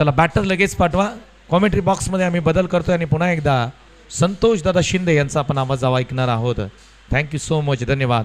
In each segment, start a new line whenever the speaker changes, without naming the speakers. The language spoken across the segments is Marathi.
त्याला बॅटर लगेच पाठवा. कॉमेंट्री बॉक्समध्ये आम्ही बदल करतोय आणि पुन्हा एकदा संतोष दादा शिंदे यांचा आपण आवाज ऐकणार आहोत. थँक्यू सो मच धन्यवाद.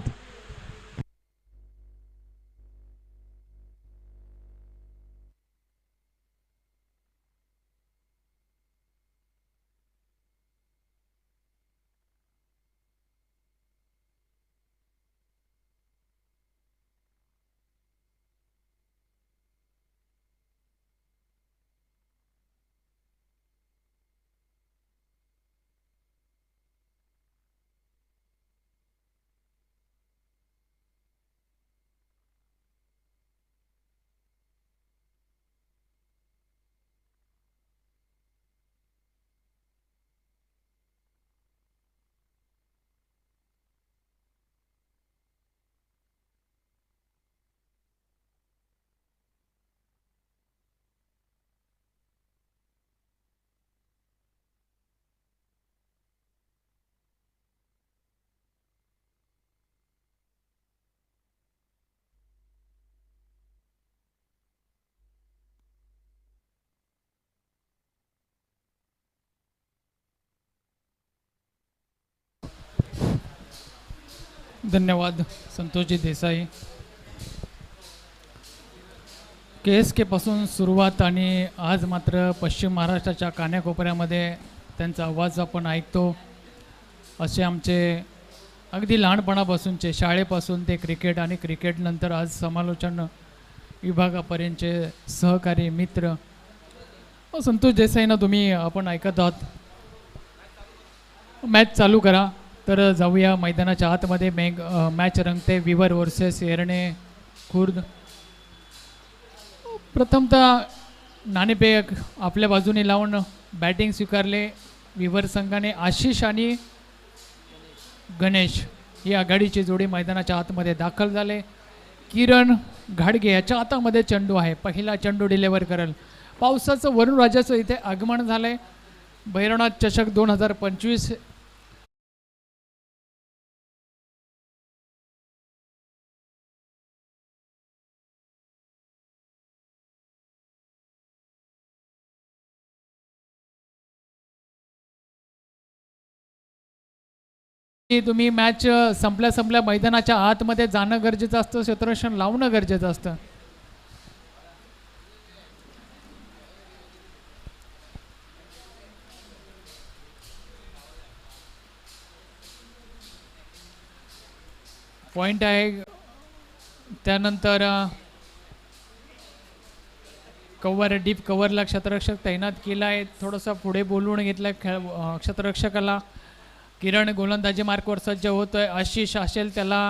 धन्यवाद संतोषजी देसाई. के एस केपासून सुरुवात आणि आज मात्र पश्चिम महाराष्ट्राच्या कान्याकोपऱ्यामध्ये त्यांचा आवाज आपण ऐकतो. असे आमचे अगदी लहानपणापासूनचे शाळेपासून ते क्रिकेट आणि क्रिकेटनंतर आज समालोचन विभागापर्यंतचे सहकारी मित्र. संतोष देसाईंना तुम्ही आपण ऐकत आहात. मॅच चालू करा. तर जाऊया मैदानाच्या आतमध्ये मेग मॅच रंगते. विवर वर्सेस एरणे खुर्द. प्रथमतः नाणेपेयक आपल्या बाजूने लावून बॅटिंग स्वीकारले. विवर संघाने आशिष आणि गणेश ही आघाडीची जोडी मैदानाच्या आतमध्ये दाखल झाले. किरण घाडगे याच्या हातामध्ये चेंडू आहे. पहिला चेंडू डिलेवर करेल. पावसाचं वरुणराजाचं इथे आगमन झालं आहे भैरवनाथ चषक दोन हजार पंचवीस की तुम्ही मॅच संपल्या संपल्या मैदानाच्या आतमध्ये जाणं गरजेचं असतं क्षेत्ररक्षण लावणं गरजेचं असतं. पॉइंट आहे त्यानंतर अ, कव्हर डीप कव्हरला क्षेत्ररक्षक तैनात केला आहे थोडंसं पुढे बोलवून घेतलं खेळ क्षेत्ररक्षकाला किरण गोलंदाजी मार्कवर सज्ज होतोय आशिष असेल त्याला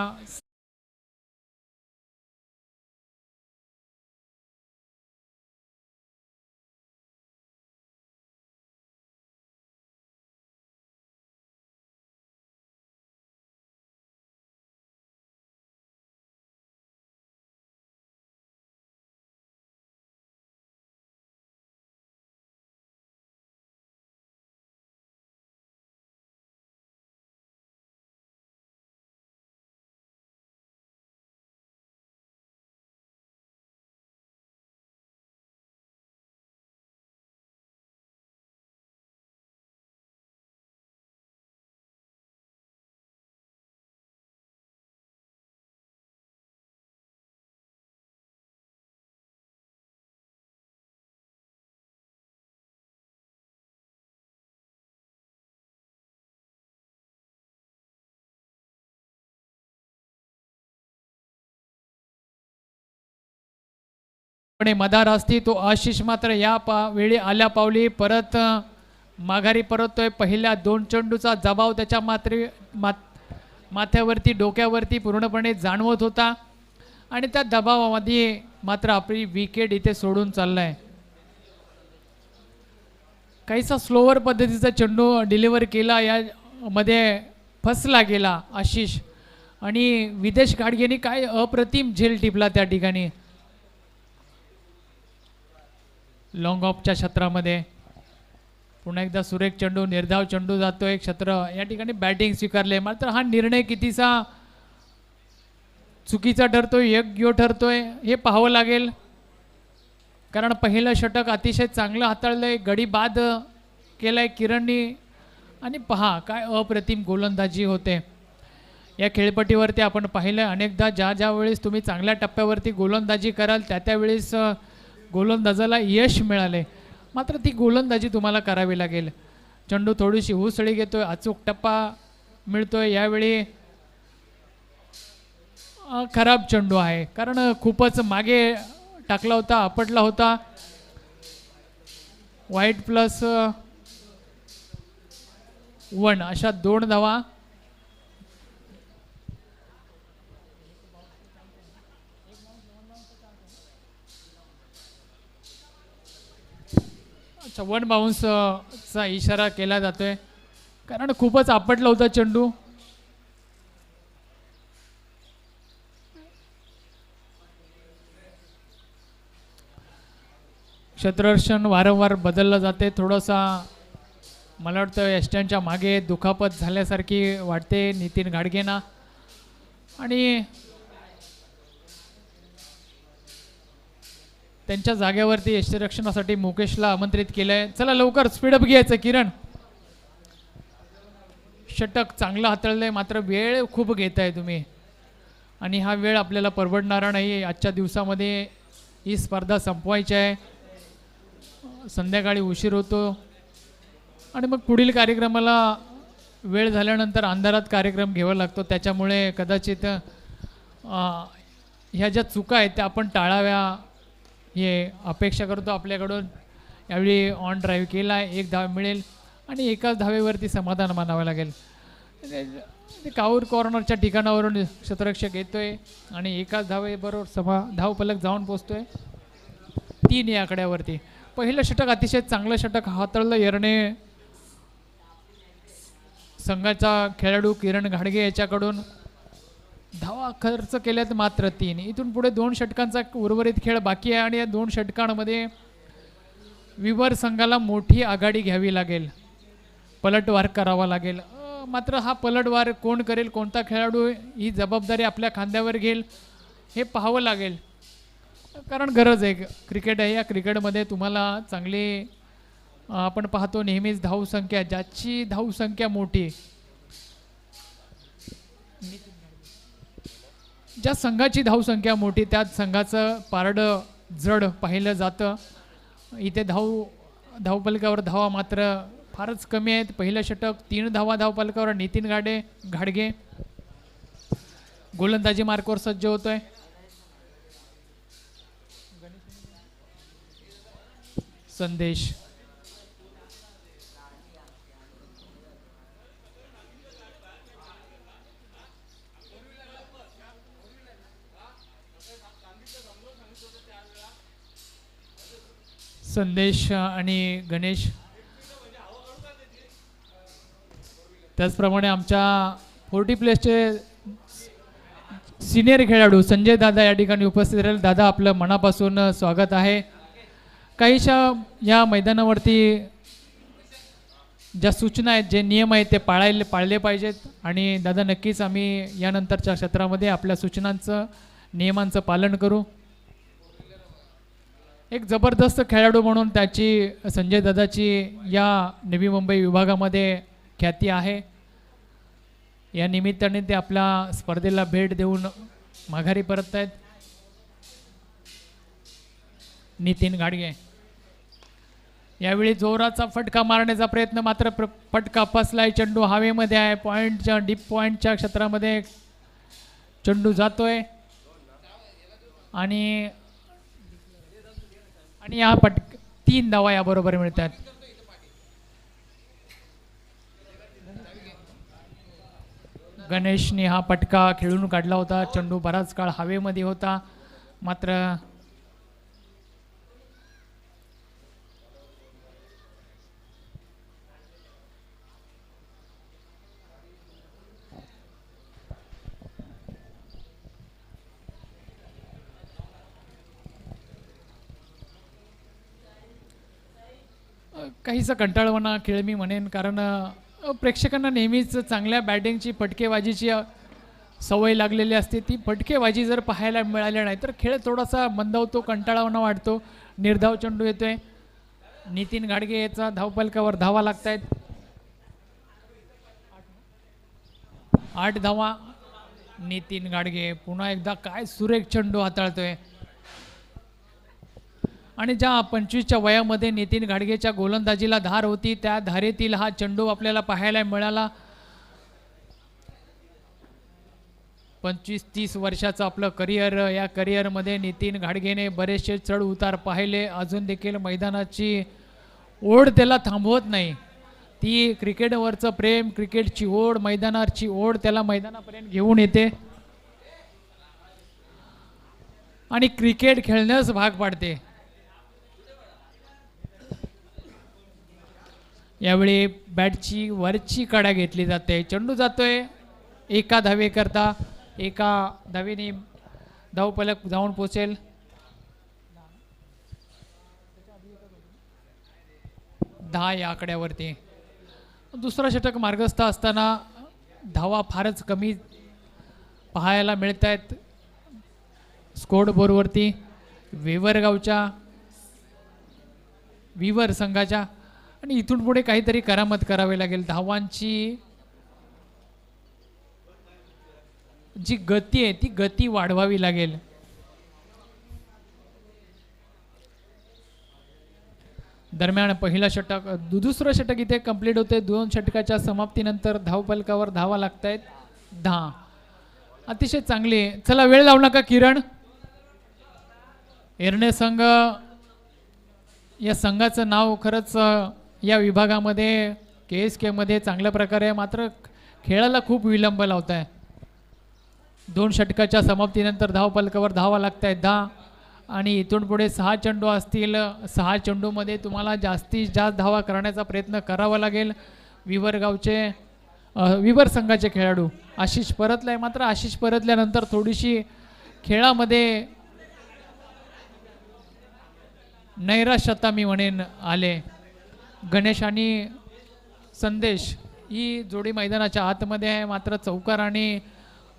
पण मदार असती तो आशिष मात्र या पा वेळी आल्या पावली परत माघारी परततोय. पहिल्या दोन चेंडूचा दबाव त्याच्या मात्र मात माथ्यावरती डोक्यावरती पूर्णपणे जाणवत होता. आणि त्या दबावामध्ये मात्र आपली विकेट इथे सोडून चाललाय. काहीसा स्लोवर पद्धतीचा चेंडू डिलिव्हर केला. या मध्ये फसला गेला आशिष. आणि विदेश गाडगेने काय अप्रतिम झेल टिपला त्या ठिकाणी. लॉंग ऑफच्या क्षेत्रामध्ये. पुन्हा एकदा सुरेख चेंडू निर्धाव चेंडू एक क्षेत्र. या ठिकाणी बॅटिंग स्वीकारले मात्र हा निर्णय कितीसा चुकीचा ठरतोय योग्य ठरतोय हे पाहावं लागेल. कारण पहिलं षटक अतिशय चांगलं हाताळलं आहे गडी बाद केलं आहे किरणनी. आणि पहा काय अप्रतिम गोलंदाजी होते. या खेळपट्टीवरती आपण पाहिलं अनेकदा ज्या ज्या वेळेस तुम्ही चांगल्या टप्प्यावरती गोलंदाजी कराल त्या त्यावेळेस गोलंदाजाला यश मिळाले. मात्र ती गोलंदाजी तुम्हाला करावी लागेल. चेंडू थोडीशी उसळी घेतोय अचूक टप्पा मिळतोय. यावेळी खराब चेंडू आहे. कारण खूपच मागे टाकला होता आपटला होता. वाईट प्लस वन अशा दोन धावा. अच्छा बाउन्सचा इशारा केला जातोय. कारण खूपच आपटला होता चेंडू. क्षेत्ररक्षण वारंवार बदललं जाते. थोडंसा मला वाटतं यष्ट्यांच्या मागे दुखापत झाल्यासारखी वाटते नितीन घाडगेंना. आणि त्यांच्या जागेवरती यष्टीरक्षणासाठी मुकेशला आमंत्रित केलं आहे चला लवकर स्पीडअप घ्यायचं किरण. षटक चांगलं हाताळलं आहे मात्र वेळ खूप घेत आहे तुम्ही. आणि हा वेळ आपल्याला परवडणारा नाही आजच्या दिवसामध्ये ही स्पर्धा संपवायची आहे. संध्याकाळी उशीर होतो. आणि मग पुढील कार्यक्रमाला वेळ झाल्यानंतर अंधारात कार्यक्रम घ्यावा लागतो. त्याच्यामुळे कदाचित ह्या ज्या चुका आहेत त्या आपण टाळाव्या. हे अपेक्षा करतो आपल्याकडून. यावेळी ऑन ड्राईव्ह केला आहे एक धाव मिळेल आणि एकाच धावेवरती समाधान मानावं लागेल. म्हणजे काऊर कॉर्नरच्या ठिकाणावरून क्षेत्ररक्षक आहे आणि एकाच धावेबरोबर सभा धाव पलक जाऊन आहे तीन या आकड्यावरती. पहिलं षटक अतिशय चांगलं षटक हाताळलं येरणे. संघाचा खेळाडू किरण घाडगे याच्याकडून खर्च केल्यात मात्र तीन. इथून पुढे दोन षटकांचा उर्वरित खेळ बाकी आहे आणि या दोन षटकांमध्ये विवर संघाला मोठी आघाडी घ्यावी लागेल. पलटवार करावा लागेल. मात्र हा पलटवार कोण करेल कोणता खेळाडू ही जबाबदारी आपल्या खांद्यावर घेईल हे पाहावं लागेल. कारण गरज आहे क्रिकेट आहे. या क्रिकेटमध्ये तुम्हाला चांगली आपण पाहतो नेहमीच धावसंख्या ज्याची धावसंख्या मोठी ज्या संघाची धावसंख्या मोठी त्याच संघाचं पारडं जड पाहिलं जातं. इथे धाव धावपलकावर धावा मात्र फारच कमी आहेत. पहिलं षटक तीन धावा धावपलकावर नितीन गाडे घाडगे. गोलंदाजी मार्कवर सज्ज होतोय. संदेश. संदेश आणि गणेश. त्याचप्रमाणे आमच्या फोर्टी प्लेसचे सिनियर खेळाडू संजय दादा या ठिकाणी उपस्थित राहील. दादा आपलं मनापासून स्वागत आहे. काहीशा या मैदानावरती ज्या सूचना आहेत जे नियम आहेत ते पाळायले पाळले पाहिजेत. आणि दादा नक्कीच आम्ही यानंतरच्या क्षेत्रामध्ये आपल्या सूचनांचं नियमांचं पालन करू. एक जबरदस्त खेळाडू म्हणून त्याची संजय दादाची या नवी मुंबई विभागामध्ये ख्याती आहे. या निमित्ताने ते आपल्या स्पर्धेला भेट देऊन माघारी परत आहेत नितीन गाडगे. यावेळी जोराचा फटका मारण्याचा प्रयत्न मात्र प्र फटका फसलाय. चेंडू हवेमध्ये आहे. पॉईंटच्या डीप पॉईंटच्या क्षेत्रामध्ये चेंडू जातोय. आणि आणि या पट तीन धावा याबरोबर मिळतात. गणेशने हा पटका खेळून काढला होता. चेंडू बराच काळ हवेमध्ये होता. मात्र काहीसा कंटाळवणा खेळ मी म्हणेन कारण प्रेक्षकांना नेहमीच चांगल्या बॅटिंगची फटकेबाजीची सवय लागलेली असते. ती फटकेबाजी जर पाहायला मिळाली नाही तर खेळ थोडासा मंदावतो कंटाळावणा वाटतो निर्धाव चेंडू येतोय. नितीन गाडगे याचा धावपलकावर धावा लागतायत. आठ धावा. नितीन गाडगे पुन्हा एकदा काय सुरेख चेंडू हाताळतोय. आणि ज्या पंचवीसच्या वयामध्ये नितीन घाडगेच्या गोलंदाजीला धार होती त्या धारेतील हा चेंडू आपल्याला पाहायला मिळाला. पंचवीस तीस वर्षाचं आपलं करिअर या करिअरमध्ये नितीन घाडगेने बरेचसे चढ उतार पाहिले. अजून देखील मैदानाची ओढ त्याला थांबवत नाही. ती क्रिकेटवरचं प्रेम क्रिकेटची ओढ मैदानाची ओढ त्याला मैदानापर्यंत घेऊन येते. आणि क्रिकेट खेळण्यास भाग पाडते. यावेळी बॅटची वरची कडा घेतली जाते. चेंडू जातोय एका धावेकरता एका धावेने धावपलक जाऊन पोचेल. दहा या आकड्यावरती. दुसरा षटक मार्गस्थ असताना धावा फारच कमी पाहायला मिळत आहेत स्कोड बोर्डवरती वेवरगावच्या विवर संघाच्या आणि इथून पुढे काहीतरी करामत करावी लागेल. धावांची जी गती आहे ती गती वाढवावी लागेल. दरम्यान पहिला षटक दु- दुसरं षटक इथे कंप्लीट होते. दोन षटकाच्या समाप्तीनंतर धावपलकावर धावा लागतायत दहा. अतिशय चांगली आहे. चला वेळ लावू नका किरण. एरणे संघ या संघाचं नाव खरंच या विभागामध्ये के एस केमध्ये चांगल्या प्रकारे मात्र खेळाला खूप विलंब लावत आहे दोन षटकाच्या समाप्तीनंतर धावपलकावर धावा लागत आहेत दहा. आणि इथून पुढे सहा चेंडू असतील. सहा चेंडूमध्ये तुम्हाला जास्तीत जास्त धावा करण्याचा प्रयत्न करावा लागेल. विवरगावचे विवर संघाचे खेळाडू आशिष परतला आहे मात्र आशिष परतल्यानंतर थोडीशी खेळामध्ये नैराश्यता मी म्हणेन आले. गणेश आणि संदेश ही जोडी मैदानाच्या आतमध्ये आहे. मात्र चौकार आणि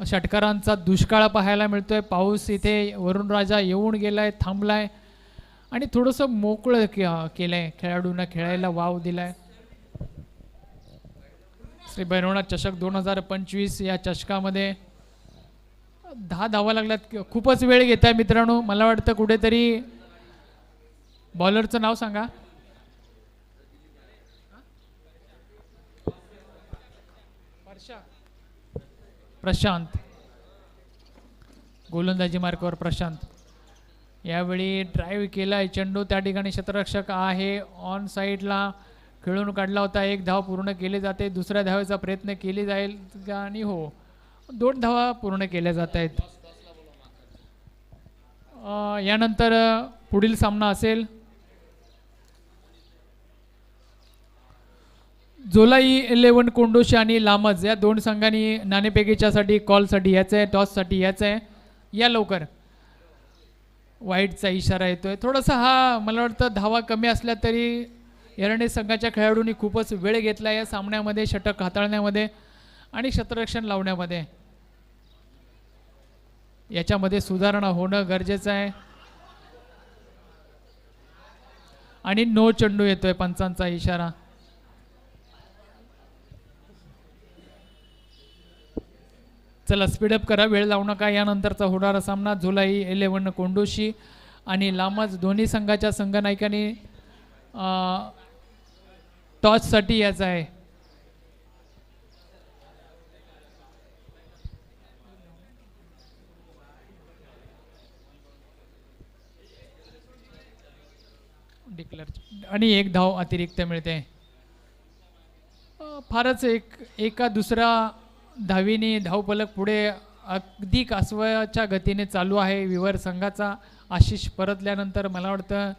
षटकारांचा दुष्काळ पाहायला मिळतो आहे पाऊस इथे वरुण राजा येऊन गेलाय थांबलाय आणि थोडंसं मोकळं के केलं आहे खेळाडूंना खेळायला वाव दिलाय. श्री भैरवनाथ चषक दोन हजार पंचवीस या चषकामध्ये दहा धावा लागल्यात. खूपच वेळ घेत आहे मित्रांनो. मला वाटतं कुठेतरी बॉलरचं नाव सांगा. प्रशांत. गोलंदाजी मार्कावर प्रशांत. यावेळी ड्राईव्ह आहे चेंडू. त्या ठिकाणी क्षेत्ररक्षक आहे. ऑन साईडला खेळून काढला होता. एक धाव पूर्ण केली जाते. दुसऱ्या धावेचा प्रयत्न केली जाईल आणि हो दोन धावा पूर्ण केल्या जात आहेत. यानंतर पुढील सामना असेल. जोलाई इलेवन कोंडोशी आणि लामज या दोन संघांनी नाणेफेकीच्यासाठी कॉलसाठी याचं आहे टॉससाठी ह्याचं आहे या लवकर. वाईटचा इशारा येतोय. थोडासा हा मला वाटतं धावा कमी असल्या तरी एरणे संघाच्या खेळाडूंनी खूपच वेळ घेतला या सामन्यामध्ये षटक हाताळण्यामध्ये आणि क्षेत्ररक्षण लावण्यामध्ये. याच्यामध्ये सुधारणा होणं गरजेचं आहे. आणि नो चेंडू येतोय पंचांचा इशारा. चला स्पीडअप करा. वेळ लावू नका. यानंतरचा होणारा सामना जुलै इलेवन कोंडोशी आणि लांबच दोन्ही संघाच्या संघनायकांनी टॉचसाठी टॉससाठी आहे. डिक्लेअर आणि एक धाव अतिरिक्त मिळते. फारच एक एका दुसरा धावीने धावपलक पुढे अगदी कासवाच्या गतीने चालू आहे. विवर संघाचा आशिष परतल्यानंतर मला वाटतं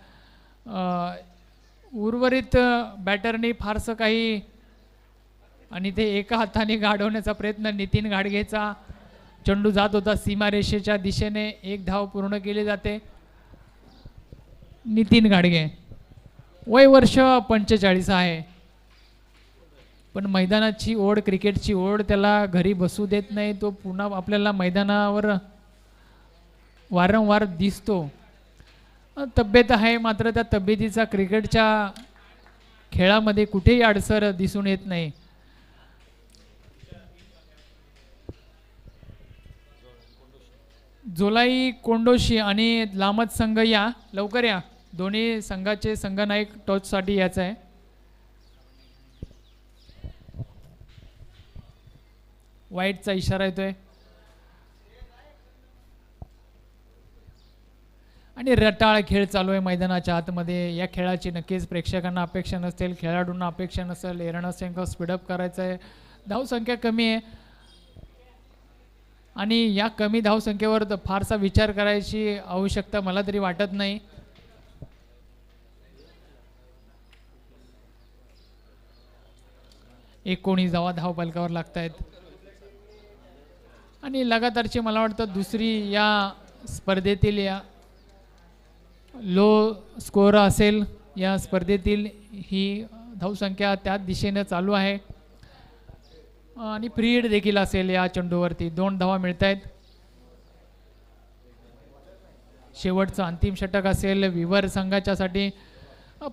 उर्वरित बॅटरनी फारसं काही आणि ते एका हाताने गाडवण्याचा प्रयत्न नितीन गाडगेचा चेंडू जात होता सीमारेषेच्या दिशेने. एक धाव पूर्ण केली जाते. नितीन गाडगे वय वर्ष पंचेचाळीस आहे. पण मैदानाची ओढ क्रिकेटची ओढ त्याला घरी बसू देत नाही. तो पुन्हा आपल्याला मैदानावर वारंवार दिसतो. तब्येत आहे मात्र त्या तब्येतीचा क्रिकेटच्या खेळामध्ये कुठेही अडसर दिसून येत नाही. जोलाई कोंडोशी आणि लामत संघ या लवकर या. दोन्ही संघाचे संघनायक टॉचसाठी याचं आहे. वाईटचा इशारा येतोय. आणि रटाळ खेळ चालू आहे मैदानाच्या आतमध्ये. या खेळाची नक्कीच प्रेक्षकांना अपेक्षा नसतील खेळाडूंना अपेक्षा नसेल एरणा स्पीडअप करायचं आहे. धावसंख्या कमी आहे. आणि या कमी धावसंख्येवर तर फारसा विचार करायची आवश्यकता मला तरी वाटत नाही. एकोणीस धावा धाव पलकावर लागत आहेत आणि लगातारची मला वाटतं दुसरी या स्पर्धेतील या लो स्कोअर असेल या स्पर्धेतील ही धावसंख्या त्याच दिशेनं चालू आहे. आणि फ्री देखील असेल या चेंडूवरती. दोन धावा मिळत आहेत शेवटचं अंतिम षटक असेल. विवर संघाच्यासाठी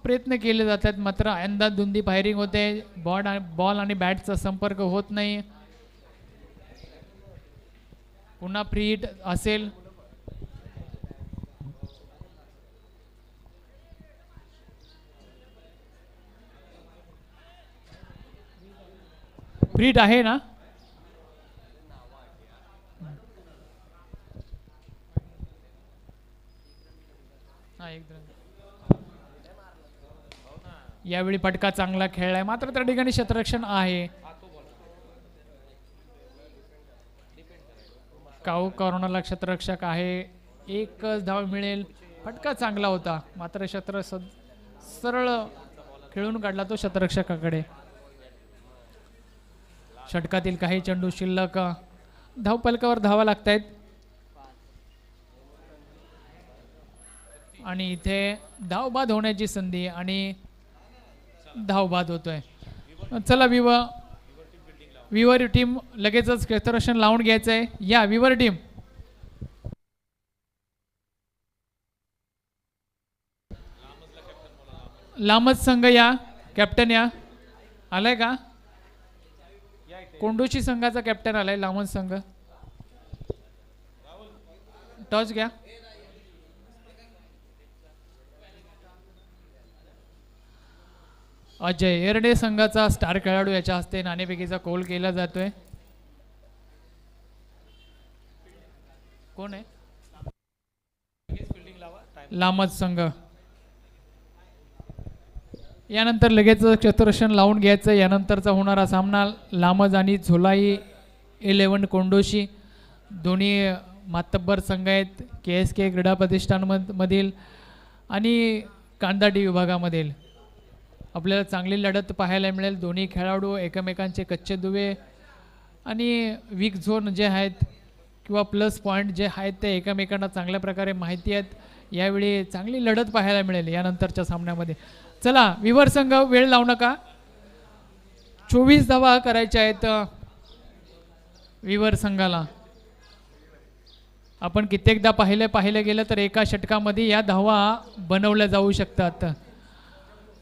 प्रयत्न केले जातात. मात्र अंदाज दुंदी फायरिंग होते. बॉड बॉल आणि बॅटचा संपर्क होत नाही. पुन्हा फ्री हिट असेल. फ्री हिट आहे ना? यावेळी फटका चांगला खेळलाय. मात्र त्या ठिकाणी क्षेत्ररक्षण आहे. काऊ करोनाला क्षेत्ररक्षक आहे एकच धाव मिळेल. फटका चांगला होता. मात्र क्षेत्र स सरळ खेळून काढला तो क्षेत्ररक्षकाकडे षटकातील काही चेंडू शिल्लक धावपलकावर धावा लागत आहेत आणि इथे धावबाद होण्याची संधी आणि धावबाद होतोय. चला विवा विवर टीम लगेचच क्षेत्ररक्षण लावून घ्यायचं आहे या विवर टीम. लांबच संघ या कॅप्टन या. आलाय का? कोंडोशी संघाचा कॅप्टन आलाय लांबच संघ. टॉस घ्या. अजय एरडे संघाचा स्टार खेळाडू याच्या हस्ते नाणेफेकीचा कोल केला जातोय. कोण आहे? लामज संघ. यानंतर लगेच क्षेत्ररक्षण लावून घ्यायचं. यानंतरचा होणारा सामना लामज आणि झोलाई इलेवन कोंडोशी. दोन्ही मातब्बर संघ आहेत. के एस के क्रीडा प्रतिष्ठानमधील मधील आणि कांदाटी विभागामधील. आपल्याला चांगली लढत पाहायला मिळेल. दोन्ही खेळाडू एकमेकांचे कच्चे दुवे आणि वीक झोन जे आहेत किंवा प्लस पॉईंट जे आहेत ते एकमेकांना चांगल्या प्रकारे माहिती आहेत. यावेळी चांगली लढत पाहायला मिळेल यानंतरच्या सामन्यामध्ये. चला विवर संघ वेळ लावू नका. चोवीस धावा करायच्या आहेत विवर संघाला. आपण कित्येकदा पाहिलं पाहिलं गेलं तर एका षटकामध्ये या धावा बनवल्या जाऊ शकतात.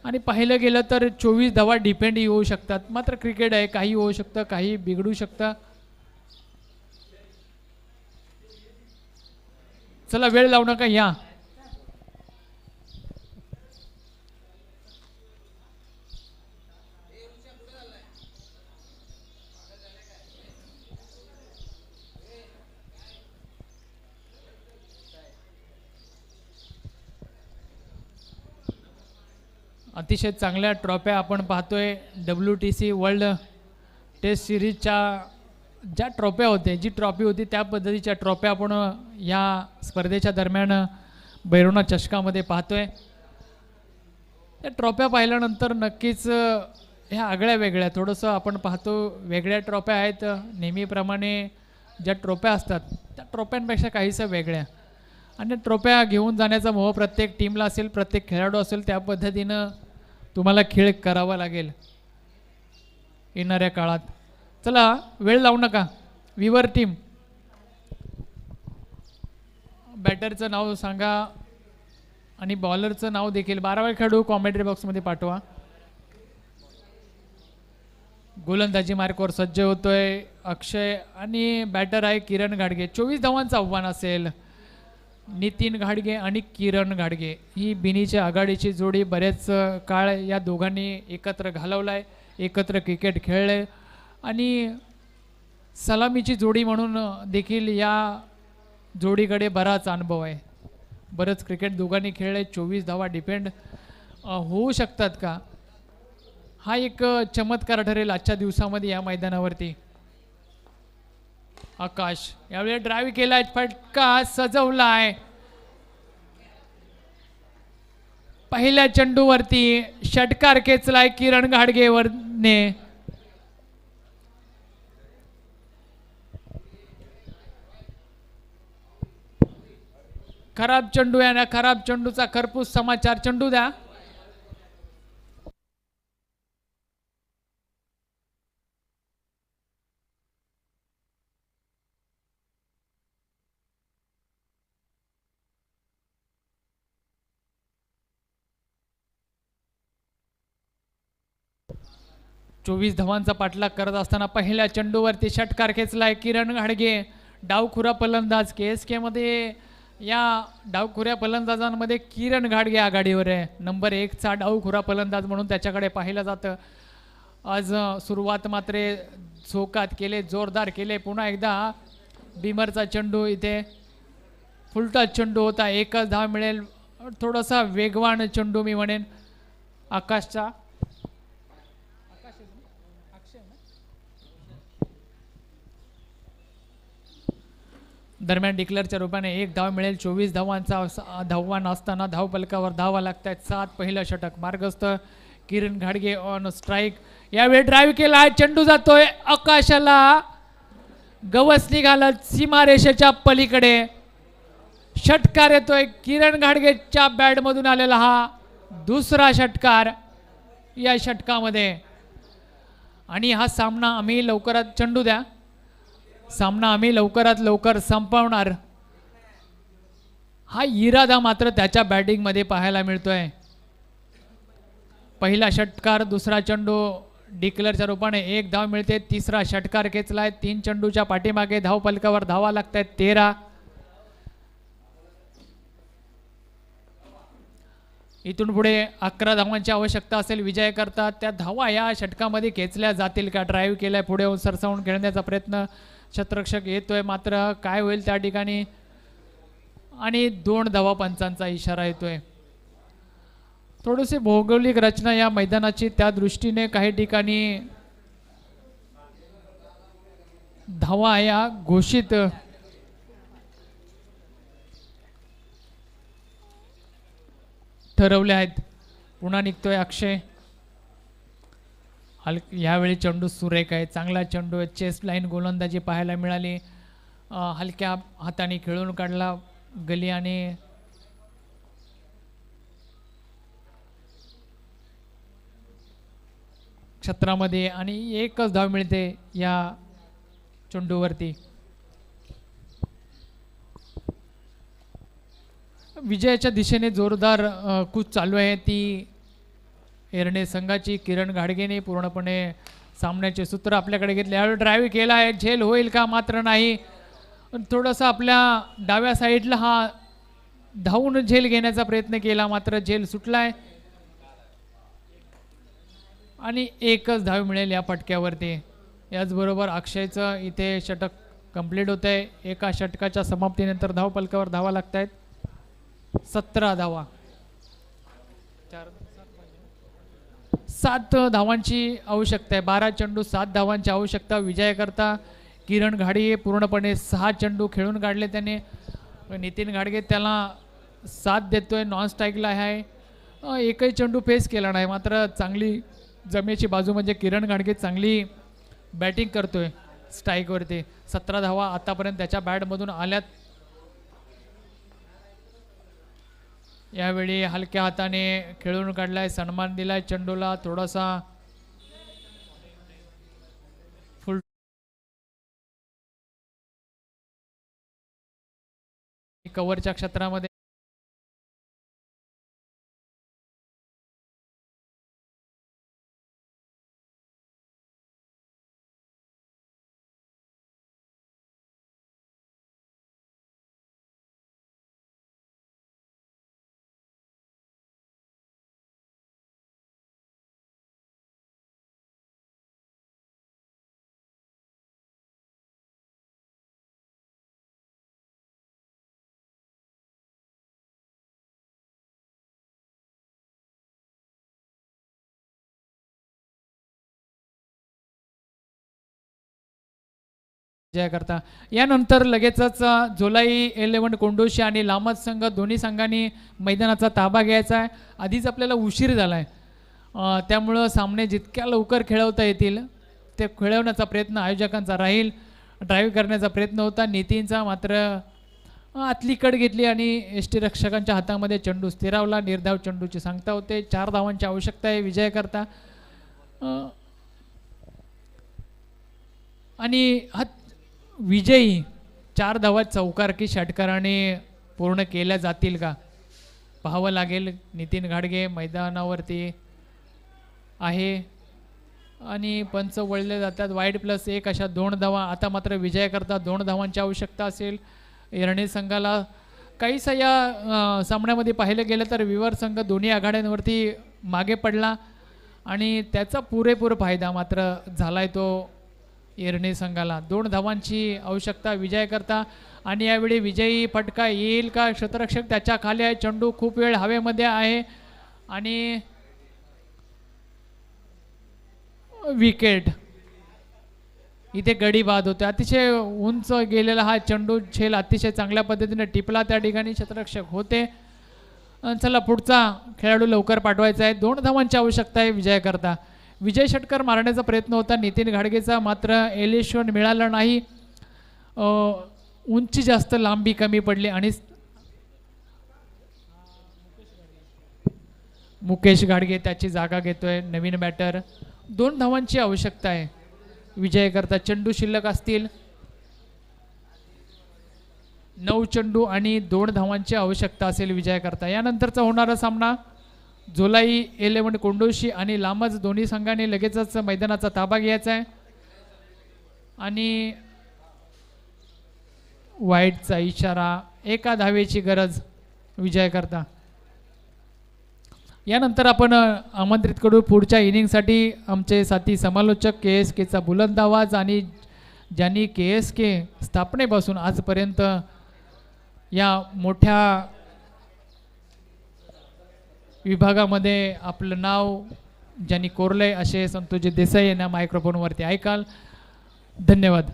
आणि पाहिलं गेलं तर चोवीस धावा डिपेंडही होऊ शकतात. मात्र क्रिकेट आहे काही होऊ शकतं काही बिघडू शकतं. चला वेळ लावू नका या. अतिशय चांगल्या ट्रॉफ्या आपण पाहतोय. W T C world test सिरीजच्या ज्या ट्रॉफ्या होत्या जी ट्रॉफी होती त्या पद्धतीच्या ट्रॉफ्या आपण या स्पर्धेच्या दरम्यान भैरवनाथ चषकामध्ये पाहतोय. त्या ट्रॉफ्या पाहिल्यानंतर नक्कीच ह्या आगळ्या वेगळ्या थोडंसं आपण पाहतो वेगळ्या ट्रॉफ्या आहेत. नेहमीप्रमाणे ज्या ट्रॉफ्या असतात त्या ट्रॉफ्यांपेक्षा काहीसं वेगळ्या. आणि ट्रॉफ्या घेऊन जाण्याचा मोह प्रत्येक टीमला असेल प्रत्येक खेळाडू असेल त्या पद्धतीनं तुम्हाला खेळ करावा लागेल. येणाऱ्या काळात. चला वेळ लावू नका. विवर टीम बॅटरचं नाव सांगा आणि बॉलरचं नाव देखील. बारावा खेळाडू कॉमेंट्री बॉक्समध्ये पाठवा. गोलंदाजी मार्कवर सज्ज होतोय अक्षय आणि बॅटर आहे किरण घाडगे. चोवीस धावांचं आव्हान असेल. नितीन घाडगे आणि किरण घाडगे. ही बिनीच्या आघाडीची जोडी बरेच काळ या दोघांनी एकत्र घालवला आहे एकत्र क्रिकेट खेळले आणि सलामीची जोडी म्हणून देखील या जोडीकडे बराच अनुभव आहे. बरंच क्रिकेट दोघांनी खेळले चोवीस धावा डिपेंड. होऊ शकतात का? हा एक चमत्कार ठरेल आजच्या दिवसामध्ये या मैदानावरती. आकाश. यावेळी ड्राईव्ह केलाय फटका सजवलाय. पहिल्या चेंडूवरती षटकार खेचलाय किरण घाडगेवरने. खराब चेंडू या ना खराब चेंडूचा खरपूस समाचार. चेंडू द्या. चोवीस धावांचा पाठलाग करत असताना पहिल्या चेंडूवरती षटकार खेचलाय किरण घाडगे. डावखुरा फलंदाज के एस केमध्ये या डावखुऱ्या फलंदाजांमध्ये किरण घाडगे आघाडीवर आहे. नंबर एकचा डावखुरा फलंदाज म्हणून त्याच्याकडे पाहिलं जातं. आज सुरुवात मात्र झोकात केले जोरदार केले. पुन्हा एकदा बिमरचा चेंडू इथे. फुलटा चेंडू होता. एकच धाव मिळेल. थोडासा वेगवान चेंडू मी म्हणेन. आकाशचा. दरम्यान डिक्लेअरच्या रूपाने एक धाव मिळेल. चोवीस धावांचा स- धाववान असताना धावपलकावर धावा लागत आहेत सात पहिलं षटक. मार्गस्थ किरण घाडगे ऑन स्ट्राईक यावेळी ड्राईव्ह केला चेंडू जातोय आकाशाला. गवस घालत सीमारेषेच्या पलीकडे. षटकार येतोय. किरण घाडगेच्या बॅटमधून आलेला हा दुसरा षटकार या षटकामध्ये. आणि हा सामना आम्ही लवकरात चेंडू द्या. सामना आम्ही लवकरात लवकर संपवणार. हा इरादा मात्र त्याच्या बॅटिंगमध्ये पाहायला मिळतोय. पहिला षटकार दुसरा चेंडू डिक्लरच्या रूपाने एक धाव मिळते तिसरा षटकार खेचलाय तीन चेंडूच्या पाठीमागे धाव पलकावर धावा लागत आहेत तेरा. इथून पुढे अकरा धावांची आवश्यकता असेल विजय करतात. त्या धावा या षटकामध्ये खेचल्या जातील का? ड्राईव्ह केल्या पुढे सरसावून खेळण्याचा प्रयत्न शतरक्षक येतोय मात्र काय होईल त्या ठिकाणी? आणि दोन धावा पंचांचा इशारा येतोय. थोडीशी भौगोलिक रचना या मैदानाची त्या दृष्टीने काही ठिकाणी धावा या घोषित. ठरवल्या आहेत. पुन्हा निघतोय अक्षय. हल यावेळी चेंडू सुरेख आहे. चांगला चेंडू आहे. चेस्ट लाईन गोलंदाजी पाहायला मिळाली. हलक्या हाताने खेळून काढला गली आणि क्षेत्रामध्ये आणि एकच धाव मिळते या चेंडूवरती. विजयाच्या दिशेने जोरदार कूच चालू आहे. ती एरणे संघाची किरण घाडगेने पूर्णपणे सामन्याचे सूत्र आपल्याकडे घेतले. यावेळी ड्राईव्ह केला आहे. झेल होईल का मात्र नाही. थोडंसं आपल्या डाव्या साईडला हा धावून झेल घेण्याचा प्रयत्न केला. मात्र झेल सुटलाय. आणि एकच धाव मिळेल या फटक्यावरती. याचबरोबर अक्षयचं इथे षटक कंप्लीट होत आहे एका षटकाच्या समाप्तीनंतर धाव पलकावर धावा लागत आहेत सतरा धावा. चार सात धावांची आवश्यकता आहे. बारा चेंडू सात धावांची आवश्यकता. विजयाकरता किरण घाडी पूर्णपणे सहा चेंडू खेळून काढले त्याने. नितीन घाडगे त्याला साथ देतोय नॉन स्ट्राईकला आहे. एकही चेंडू फेस केला नाही. मात्र चांगली जमेची बाजू म्हणजे किरण घाडगे चांगली बॅटिंग करतोय स्ट्राईकवरती सतरा धावा आतापर्यंत त्याच्या बॅटमधून आल्यात. यावेळी हलक्या हाताने खेळून काढलाय सन्मान दिलाय चंडूला थोडासा फुल कव्हरच्या क्षेत्रामध्ये करता. यानंतर लगेचच जुलाई एलेवन इलेव्हन कोंडोशी आणि लामत संघ दोन्ही संघांनी मैदानाचा ताबा घ्यायचा आहे. आधीच आपल्याला उशीर झाला आहे त्यामुळं सामने जितक्या लवकर खेळवता येतील ते खेळवण्याचा प्रयत्न आयोजकांचा राहील. ड्राईव्ह करण्याचा प्रयत्न होता. नितीनचा मात्र आतली कड घेतली आणि एस टी रक्षकांच्या हातामध्ये चेंडू स्थिरावला. निर्धाव चेंडूची सांगता होते. चार धावांची आवश्यकता आहे विजय करता. आणि हा विजयी चार धावात चौकारकी षटकाराने पूर्ण केल्या जातील का? पाहावं लागेल. नितीन घाडगे मैदानावरती आहे. आणि पंच वळले जातात. वाईट प्लस एक अशा दोन धावा. आता मात्र विजयाकरता दोन धावांची आवश्यकता असेल. एरणी संघाला काहीसा या सामन्यामध्ये पाहिलं गेलं तर विवर संघ दोन्ही आघाड्यांवरती मागे पडला. आणि त्याचा पुरेपूर फायदा मात्र झाला आहे तो एरणी संघाला. दोन धावांची आवश्यकता विजय करता आणि यावेळी विजयी फटका येईल का? क्षेत्ररक्षक त्याच्याखाली आहे. चेंडू खूप वेळ हवेमध्ये आहे. आणि विकेट. इथे गडी बाद होते अतिशय उंच गेलेला हा चेंडू झेल अतिशय चांगल्या पद्धतीने टिपला. त्या ठिकाणी क्षेत्ररक्षक होते. चला पुढचा खेळाडू लवकर पाठवायचा आहे. दोन धावांची आवश्यकता आहे विजय करता. विजय षटकर मारण्याचा प्रयत्न होता. नितीन घाडगेचा मात्र एलेश्वर मिळाला नाही. उंची जास्त लांबी कमी पडली आणि मुकेश घाडगे त्याची जागा घेतोय. नवीन बॅटर दोन धावांची आवश्यकता आहे. विजयकरता चंडू चेंडू शिल्लक असतील. नऊ चेंडू आणि दोन धावांची आवश्यकता असेल विजयकरता. यानंतरचा होणारा सामना जोलाई इलेव्हन कोंडोशी आणि लांबच दोन्ही संघाने लगेचच मैदानाचा ताबा घ्यायचा आहे. आणि वाईटचा इशारा एका धावेची गरज विजय करता यानंतर आपण आमंत्रित करू पुढच्या इनिंगसाठी आमचे साथी समालोचक के एस केचा बुलंद आवाज आणि ज्यांनी के एस के स्थापनेपासून आजपर्यंत या मोठ्या विभागामध्ये आपलं नाव ज्यांनी कोरलं आहे असे संतोषजी देसाई यांना मायक्रोफोनवरती ऐकाल. धन्यवाद.